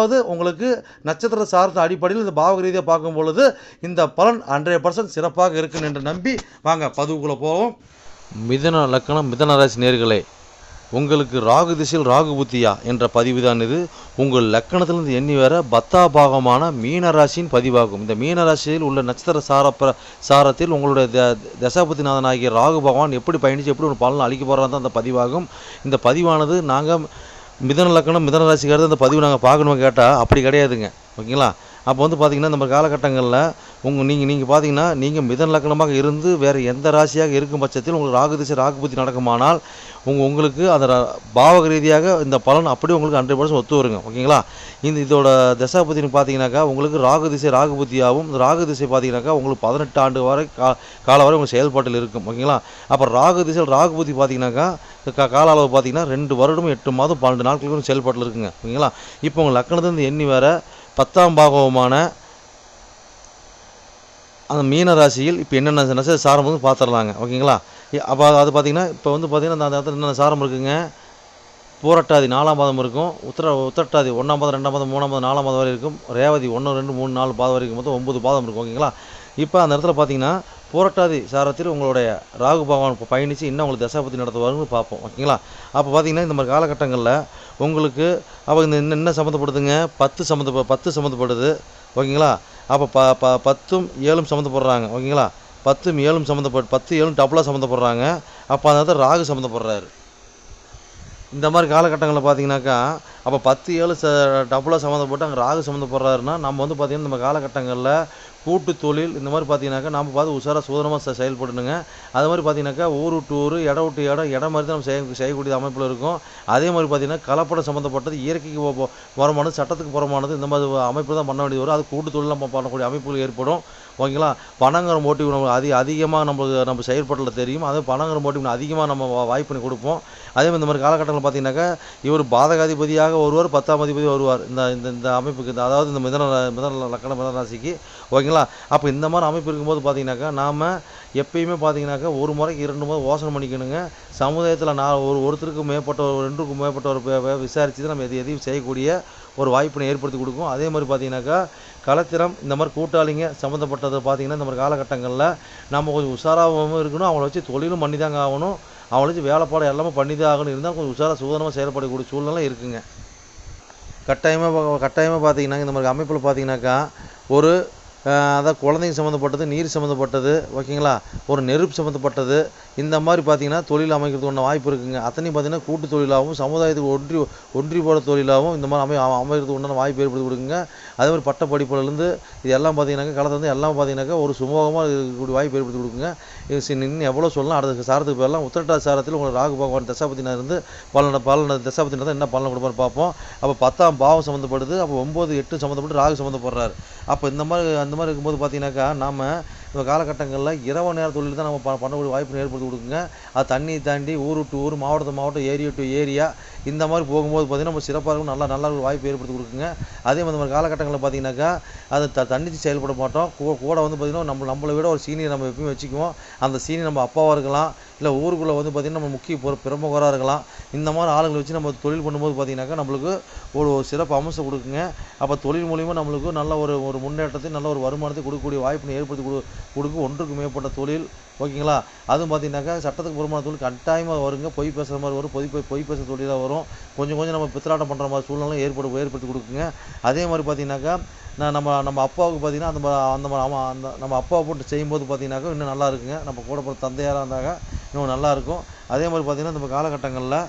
அதாவது உங்களுக்கு நட்சத்திர சார்ந்த அடிப்படையில் இந்த பாவக ரீதியாக பார்க்கும் பொழுது இந்த பலன் ஹண்ட்ரட் பர்சன்ட் சிறப்பாக இருக்கும் என்று நம்பி வாங்க பதிவுக்குள்ளே போவோம். மிதன லக்கணம் மிதன ராசி நேர்களே உங்களுக்கு ராகு திசையில் ராகு புத்தியா என்ற பதிவு தான் இது. உங்கள் லக்கணத்திலிருந்து எண்ணி வர பத்தா பாகமான மீனராசியின் பதிவாகும். இந்த மீனராசியில் உள்ள நட்சத்திர சார சாரத்தில் உங்களுடைய த தசாபதிநாதனாகிய ராகு பகவான் எப்படி பயணித்து எப்படி ஒரு பலன் அளிக்க போகிறான் தான் அந்த பதிவாகும். இந்த பதிவானது நாங்கள் மிதன லக்கணம் மிதன ராசிக்காரது அந்த பதிவு நாங்கள் பார்க்கணுமா கேட்டால் அப்படி கிடையாதுங்க. ஓகேங்களா? அப்போ வந்து பார்த்தீங்கன்னா நம்ம காலகட்டங்களில் உங்கள் நீங்கள் நீங்கள் பார்த்தீங்கன்னா நீங்கள் மிதன் லக்கணமாக இருந்து வேறு எந்த ராசியாக இருக்கும் பட்சத்தில் உங்களுக்கு ராகு திசை ராகு புத்தி நடக்குமானால் உங்கள் உங்களுக்கு அந்த பாவக ரீதியாக இந்த பலன் அப்படியே உங்களுக்கு ஹண்ட்ரட் பர்சன்ட் ஒத்து வருங்க. ஓகேங்களா? இந்த இதோட தசாபதினு பார்த்தீங்கன்னாக்கா உங்களுக்கு ராகு திசை ராகு புத்தியாகவும் இந்த ராகு திசை பார்த்தீங்கன்னாக்கா உங்களுக்கு பதினெட்டு ஆண்டு வரை கா கால வரை உங்கள் செயல்பாட்டில் இருக்கும். ஓகேங்களா? அப்போ ராகு திசை ராகு புத்தி பார்த்தீங்கன்னாக்கா கால அளவு பார்த்தீங்கன்னா ரெண்டு வருடமும் எட்டு மாதம் பன்னெண்டு நாட்களுக்கு செயல்பாட்டில் இருக்குங்க. ஓகேங்களா? இப்போ உங்கள் லக்கணத்துலேருந்து எண்ணி வேறு பத்தாம் பாகவமான அந்த மீன ராசியில் இப்போ என்னென்ன நட்சத்திர சாரம் வந்து பார்த்துடலாங்க ஓகேங்களா? அப்போ அது பார்த்தீங்கன்னா இப்போ வந்து பார்த்தீங்கன்னா அந்த இடத்துல என்னென்ன சாரம் இருக்குங்க? பூரட்டாதி நாலாம் பாதம் இருக்கும். உத்தர உத்தரட்டாதி ஒன்றாம் பாதம் ரெண்டாம் பாதம் மூணாம் பாதம் நாலாம் பாதம் வரை இருக்கும். ரேவதி ஒன்று ரெண்டு மூணு நாலு பாதம் வரைக்கும் மொத்தம் ஒம்பது பாதம் இருக்கும். ஓகேங்களா? இப்போ அந்த இடத்துல பார்த்தீங்கன்னா பூரட்டாதி சாரத்தில் உங்களுடைய ராகு பகவான் இப்போ பயணித்து இன்னும் உங்களுக்கு தசாபதி நடத்துவாருன்னு பார்ப்போம். ஓகேங்களா? அப்போ பார்த்தீங்கன்னா இந்த மாதிரி காலகட்டங்களில் உங்களுக்கு அப்போ இந்த என்ன என்ன சம்மந்தப்படுதுங்க? பத்து சம்மந்த பத்து சம்மந்தப்படுது. ஓகேங்களா? அப்போ ப ப பத்தும் ஏழும் சம்மந்தப்படுறாங்க. ஓகேங்களா? பத்தும் ஏழும் சம்மந்தப்பட்டு பத்து ஏழும் டபுளாக சம்மந்தப்படுறாங்க. அப்போ அதாவது ராகு சம்மந்தப்படுறாரு. இந்த மாதிரி காலகட்டங்களில் பார்த்தீங்கன்னாக்கா அப்போ பத்து ஏழு ச டபுளாக சம்மந்தப்பட்டு அங்கே ராகு சம்மந்தப்படுறாருன்னா நம்ம வந்து பார்த்திங்கன்னா நம்ம காலகட்டங்களில் கூட்டு தொழில் இந்த மாதிரி பார்த்தீங்கன்னாக்கா நம்ம பார்த்து உஷாராக சுதந்திரமாக செயல்படணுங்க. அது மாதிரி பார்த்தீங்கன்னாக்கா ஊர் விட்டு ஊர் இடம் விட்டு இடம் இடம் மாதிரி தான் நம்ம செய்ய செய்யக்கூடிய அமைப்பில் இருக்கும். அதே மாதிரி பார்த்தீங்கன்னா கலப்படம் சம்மந்தப்பட்டது இயற்கைக்கு புறமானது சட்டத்துக்கு புறமானது இந்த மாதிரி அமைப்பு தான் பண்ண வேண்டியது வரும். அது கூட்டு தொழில் நம்ம பண்ணக்கூடிய அமைப்புகள் ஏற்படும். ஓகேங்களா? பணங்கிற மோட்டிவ் நம்ம அதிக அதிகமாக நம்ம நம்ம செயல்பாட்டில் தெரியும். அதே பணங்கிற மோட்டிவ் அதிகமாக நம்ம வா- வாய்ப்பு கொடுப்போம். அதே மாதிரி இந்த மாதிரி காலகட்டங்களில் பார்த்தீங்கன்னாக்கா இவர் பாதகாதிபதியாக ஒருவர் பத்தாம் அதிபதி வருவார். இந்த இந்த இந்த அமைப்புக்கு இந்த- அதாவது இந்த மிதன மிதன லக்கண மிதன ராசிக்கு. ஓகேங்களா? அப்போ இந்த மாதிரி அமைப்பு இருக்கும்போது பார்த்தீங்கன்னாக்கா நாம் எப்பயுமே பார்த்தீங்கன்னாக்கா ஒரு முறைக்கு இரண்டு முறை யோசனை பண்ணிக்கணுங்க. சமுதாயத்தில் நான் ஒரு ஒருத்தருக்கு மேற்பட்ட ஒரு ரெண்டுக்கும் மேற்பட்ட ஒரு தான் நம்ம எது எதையும் செய்யக்கூடிய ஒரு வாய்ப்பினை ஏற்படுத்தி கொடுக்கும். அதே மாதிரி பார்த்தீங்கன்னாக்கா கலத்திரம் இந்த மாதிரி கூட்டாளிங்க சம்மந்தப்பட்டதை பார்த்தீங்கன்னா இந்த மாதிரி காலகட்டங்களில் நம்ம கொஞ்சம் உஷாராகவும் இருக்கணும். அவங்கள வச்சு தொழிலும் பண்ணி தாங்க ஆகணும். அவளை வச்சு வேலைப்பாடு எல்லாமே பண்ணி தான் ஆகணும். இருந்தால் கொஞ்சம் உஷாராக சுதந்திரமாக செயல்படக்கூடிய சூழ்நிலை இருக்குங்க. கட்டாயமாக கட்டாயமாக பார்த்தீங்கன்னா இந்த மாதிரி அமைப்பில் பார்த்தீங்கன்னாக்கா ஒரு அதான் அதாவது குழந்தைங்க சம்மந்தப்பட்டது நீர் சம்மந்தப்பட்டது ஓகேங்களா? ஒரு நெருப்பு சம்மந்தப்பட்டது இந்த மாதிரி பார்த்தீங்கன்னா தொழில் அமைக்கிறதுக்கான வாய்ப்பு இருக்குங்க. அத்தனையும் பார்த்தீங்கன்னா கூட்டு தொழிலாகவும் சமுதாயத்துக்கு ஒன்றி ஒன்றி தொழிலாகவும் இந்த மாதிரி அமை அமை- அமைக்கிறதுக்கு உண்டான வாய்ப்பு ஏற்படுத்தி கொடுக்குங்க. அதே மாதிரி பட்ட படிப்புலேருந்து இது எல்லாம் பார்த்தீங்கன்னாக்கா கலந்து வந்து எல்லாம் பார்த்தீங்கன்னாக்கா ஒரு சுமூகமாக இருக்கக்கூடிய வாய்ப்பு ஏற்படுத்தி கொடுக்குங்க. இது சி- எவ்வளோ சொல்லலாம் அடுத்த சாரத்துக்கு போயிடலாம். உத்திரட்டா சாரத்தில் உங்களுக்கு ராகு பகவான் தசாபதினா பலன பலன தசாபதினா தான் என்ன பலனை கொடுப்பாரு பார்ப்போம். அப்போ பத்தாம் பாவம் சம்மந்தப்படுது அப்போ ஒம்பது எட்டு சம்மந்தப்பட்டு ராகு சம்மந்தப்படுறாரு அப்போ இந்த மாதிரி அந்த மாதிரி இருக்கும்போது பார்த்தீங்கன்னாக்கா நாம் இந்த காலகட்டங்களில் இரவு நேர தொழில் தான் நம்ம ப- பண்ணக்கூடிய வாய்ப்பு ஏற்படுத்தி கொடுக்குங்க. அது தண்ணி தாண்டி ஊர் டு ஊர் மாவட்டத்து மாவட்டம் ஏரியா டு ஏரியா இந்த மாதிரி போகும்போது பார்த்தீங்கன்னா நம்ம சிறப்பாக இருக்கும். நல்லா நல்ல ஒரு வாய்ப்பு ஏற்படுத்தி கொடுக்குங்க. அதே மாதிரி இந்த மாதிரி காலகட்டங்களில் பார்த்தீங்கன்னாக்கா அது த தன்னிச்சு செயல்பட மாட்டோம். கூ- கூட வந்து பார்த்திங்கன்னா நம்ம நம்மளை விட ஒரு சீனியர் நம்ம எப்பயுமே வச்சுக்குவோம். அந்த சீனியர் நம்ம அப்பாவாக இருக்கலாம் இல்லை ஊருக்குள்ளே வந்து பார்த்திங்கன்னா நம்ம முக்கிய பொறு பிரமுகராக இருக்கலாம். இந்த மாதிரி ஆளுங்களை வச்சு நம்ம தொழில் பண்ணும்போது பார்த்தீங்கன்னாக்கா நம்மளுக்கு ஒரு ஒரு சிறப்பு அம்சம் கொடுக்குங்க. அப்போ தொழில் மூலிமா நம்மளுக்கு நல்ல ஒரு ஒரு முன்னேற்றத்தை நல்ல ஒரு வருமானத்தை கொடுக்கக்கூடிய வாய்ப்பினை ஏற்படுத்தி கொடு கொடுக்கும் ஒன்றுக்கு மேற்பட்ட தொழில் ஓகேங்களா? அதுவும் பார்த்தீங்கன்னாக்கா சட்டத்துக்கு புறமான தொழில் கட்டாயமாக வருங்க. பொய் பேசுகிற மாதிரி வரும். பொய் பொய் பொய் பேசுகிற தொழிலாக வரும். கொஞ்சம் கொஞ்சம் நம்ம பித்தலாட்டம் பண்ணுற மாதிரி சூழ்நிலை ஏற்படு ஏற்படுத்தி கொடுக்குங்க. அதே மாதிரி பார்த்தீங்கன்னாக்கா நான் நம்ம நம்ம அப்பாவுக்கு பார்த்தீங்கன்னா அந்த அந்த மா- அந்த நம்ம அப்பாவை போட்டு செய்யும்போது பார்த்தீங்கன்னாக்கா இன்னும் நல்லா இருக்குங்க. நம்ம கூட போகிற தந்தையாராக இருந்தாங்க இன்னும் நல்லாயிருக்கும் அதே மாதிரி பார்த்தீங்கன்னா நம்ம காலகட்டங்களில்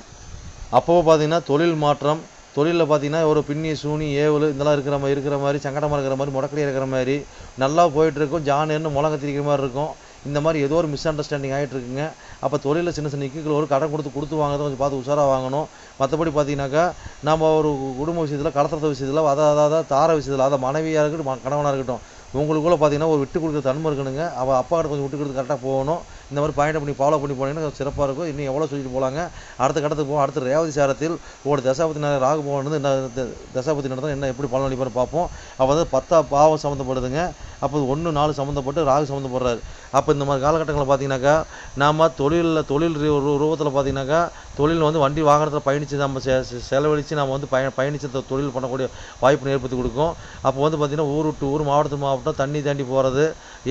அப்போவும் பார்த்தீங்கன்னா தொழில் மாற்றம் தொழிலில் பார்த்தீங்கன்னா ஒரு பின்னி சூனி ஏவல் இதெல்லாம் இருக்கிற மாதிரி இருக்கிற மாதிரி சங்கடமாக இருக்கிற மாதிரி முடக்கடி இருக்கிற மாதிரி நல்லா போயிட்டுருக்கும் ஜான் ஜானேன்னு முளங்க திரிக்கிற மாதிரி இருக்கும். இந்த மாதிரி ஏதோ ஒரு மிஸ் அண்டர்ஸ்டாண்டிங் ஆகிட்டு இருக்குங்க அப்போ தொழிலில் சின்ன சின்ன இக்குகள் ஒரு கடன் கொடுத்து கொடுத்து வாங்குறத கொஞ்சம் பார்த்து உஷாராக வாங்கணும். மற்றபடி பார்த்தீங்கன்னாக்கா நம்ம ஒரு குடும்ப விஷயத்தில் கடத்துறது விஷயத்தில் அதை அதாவது தார விஷயத்தில் அதை மனைவியாக இருக்கட்டும் கணவனாக இருக்கட்டும் உங்களுக்குள்ளே பார்த்தீங்கன்னா ஒரு விட்டு கொடுக்குற தன்மை இருக்கணுங்க. அவள் அப்பா கிட்ட கொஞ்சம் விட்டு கொடுத்து கரெக்டாக போகணும். இந்த மாதிரி பாயிண்ட் பண்ணி ஃபாலோ பண்ணி போனீங்கன்னா சிறப்பாக இருக்கும். இன்னும் எவ்வளோ சொல்லிட்டு போகலாங்க அடுத்த கட்டத்துக்கு போவோம். அடுத்த ரேவதி சாரத்தில் ஒரு தசாபதி நேரம் ராகு பகவான் என்ன தசாபதி நடந்தால் என்ன எப்படி பலன் அளிப்பார் பார்ப்போம். அப்போ வந்து பத்தா பாவம் சம்மந்தப்படுதுங்க அப்போ ஒன்று நாலு சம்மந்தப்பட்டு ராகு சம்மந்தப்படுறாரு அப்போ இந்த மாதிரி காலகட்டங்களில் பார்த்தீங்கன்னாக்கா நாம் தொழிலில் தொழில் ரூபத்தில் பார்த்தீங்கன்னாக்கா தொழில் வந்து வண்டி வாகனத்தில் பயணித்து நம்ம செ செலவழித்து நம்ம வந்து பய பயணித்து தொழில் பண்ணக்கூடிய வாய்ப்பு ஏற்படுத்தி கொடுக்கும். அப்போ வந்து பார்த்திங்கன்னா ஊர் விட்டு ஊர் மாவட்டத்து மாவட்டம் தண்ணி தாண்டி போகிறது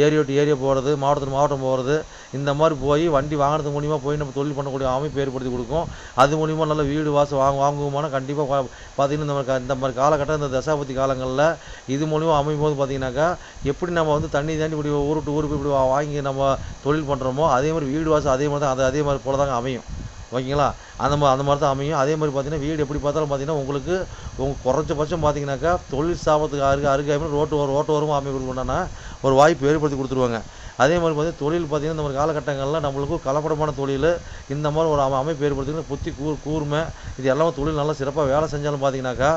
ஏரியா விட்டு ஏரியா போகிறது மாவட்டத்து மாவட்டம் போகிறது இந்த மாதிரி போய் வண்டி வாகனத்து மூலிமா போய் நம்ம தொழில் பண்ணக்கூடிய அமைப்பு ஏற்படுத்தி கொடுக்கும். அது மூலிமா நல்ல வீடு வாசல் வாங்க வாங்குவோம்னா கண்டிப்பாக பார்த்தீங்கன்னா இந்த மாதிரி இந்த மாதிரி காலகட்டம் இந்த தசாபதி காலங்களில் இது மூலிமா அமையும் போது பார்த்தீங்கன்னாக்கா எப்படி நம்ம வந்து தண்ணி தாண்டி இப்படி ஊர் விட்டு ஊருக்கு இப்படி வாங்கி நம்ம தொழில் பண்ணுறோமோ அதே மாதிரி வீடு வாசல் அதே மாதிரி தான் அது அதே மாதிரி போல தாங்க அமையும். ஓகேங்களா? அந்த மாதிரி அந்த மாதிரி தான் அமையும். அதே மாதிரி பார்த்தீங்கன்னா வீடு எப்படி பார்த்தாலும் பார்த்தீங்கன்னா உங்களுக்கு உங்கள் குறைஞ்சபட்சம் பார்த்தீங்கன்னாக்கா தொழில் ஸ்தாபனத்துக்கு அருகே அருகே ரோட்டு வரும் ரோட்டு ஓரமாக அமைப்பு கொடுக்கணுன்னா ஒரு வாய்ப்பு ஏற்படுத்தி கொடுத்துருவாங்க. அதே மாதிரி பார்த்தீங்கன்னா தொழில் பார்த்தீங்கன்னா இந்த மாதிரி காலகட்டங்களில் நம்மளுக்கு கலப்படமான தொழில் இந்த மாதிரி ஒரு அமை- அமைப்பு ஏற்படுத்திங்கன்னா புத்தி கூர் கூர்மை இது எல்லாமே தொழில் நல்லா சிறப்பாக வேலை செஞ்சாலும் பார்த்தீங்கன்னாக்கா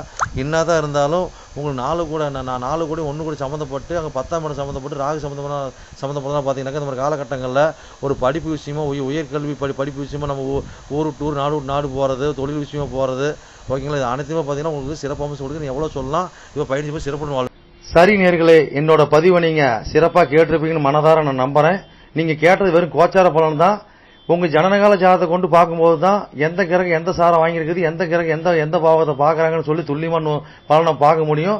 என்னதான் இருந்தாலும் உங்களுக்கு நாலு கூட நான் நான் நாலு கூட ஒன்று கூட சம்மந்தப்பட்டு அங்கே பத்தாம் இடம் சம்மந்தப்பட்டு ராகு சம்மந்தமான சம்மந்தப்பட்டதான் பார்த்தீங்கன்னாக்கா இந்த மாதிரி காலகட்டங்களில் ஒரு படிப்பு விஷயமா உய உயர்கல்வி படி படிப்பு விஷயமா நம்ம ஊர் டூர் நாடு நாடு போகிறது தொழில் விஷயமா போகிறது ஓகேங்களா? இது அனைத்துமே பார்த்தீங்கன்னா உங்களுக்கு சிறப்பு அமைச்சு கொடுக்குறது எவ்வளோ சொல்லலாம் இப்போ பயணிச்சு போய் சிறப்பு வாழ் சரி நேர்களே என்னோட பதிவை நீங்க சிறப்பா கேட்டிருப்பீங்கன்னு மனதார நான் நம்புறேன். நீங்க கேட்டது வெறும் கோச்சார பலன் தான். உங்க ஜனனகால ஜாதத்தை கொண்டு பார்க்கும்போது தான் எந்த கிரகம் எந்த சாரம் வாங்கியிருக்குது எந்த கிரகம் எந்த எந்த பாவத்தை பாக்குறாங்கன்னு சொல்லி துல்லியமான பலனை பார்க்க முடியும்.